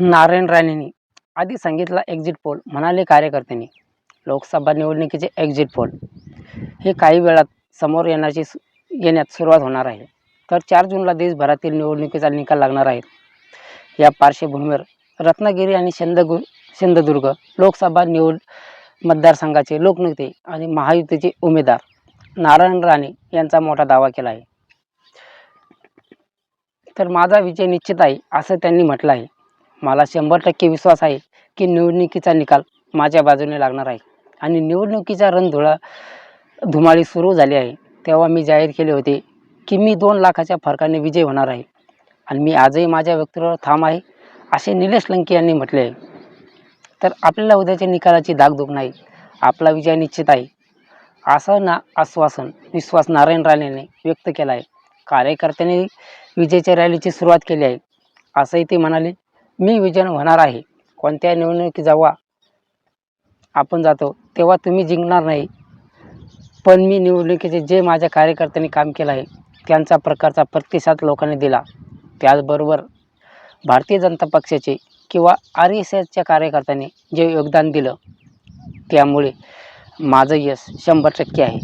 नारायण राणेंनी आधी सांगितला एक्झिट पोल म्हणाले कार्यकर्त्यांनी लोकसभा निवडणुकीचे एक्झिट पोल हे काही वेळात समोर येण्याची सु येण्यात सुरुवात होणार आहे. तर चार जूनला देशभरातील निवडणुकीचा निकाल लागणार आहे. या पार्श्वभूमीवर रत्नागिरी आणि सिंधगु सिंधुदुर्ग लोकसभा निवड मतदारसंघाचे लोकनेते आणि महायुतीचे उमेदवार नारायण राणे यांचा मोठा दावा केला आहे. तर माझा विजय निश्चित आहे असं त्यांनी म्हटलं आहे. मला शंभर टक्के विश्वास आहे की निवडणुकीचा निकाल माझ्या बाजूने लागणार आहे. आणि निवडणुकीचा रणधुळा धुमाळी सुरू झाली आहे. तेव्हा मी जाहीर केले होते की मी दोन लाखाच्या फरकाने विजय होणार आहे. आणि मी आजही माझ्या व्यक्तीवर ठाम आहे असे निलेश लंके यांनी म्हटले आहे. तर आपल्याला उद्याच्या निकालाची धाकधूक नाही आपला विजय निश्चित आहे. असं ना आश्वासन विश्वास नारायण राणेने व्यक्त केला आहे. कार्यकर्त्यांनी विजयच्या रॅलीची सुरुवात केली आहे. असंही ते म्हणाले मी विजन होणार आहे. कोणत्या निवडणुकी जेव्हा आपण जातो. तेव्हा तुम्ही जिंकणार नाही. पण मी निवडणुकीचे जे माझ्या कार्यकर्त्यांनी काम केलं आहे त्यांचा प्रकारचा प्रतिसाद लोकांनी दिला. त्याचबरोबर भारतीय जनता पक्षाचे किंवा आर एस एसच्या कार्यकर्त्यांनी जे योगदान दिलं त्यामुळे माझं यश शंभर टक्के आहे.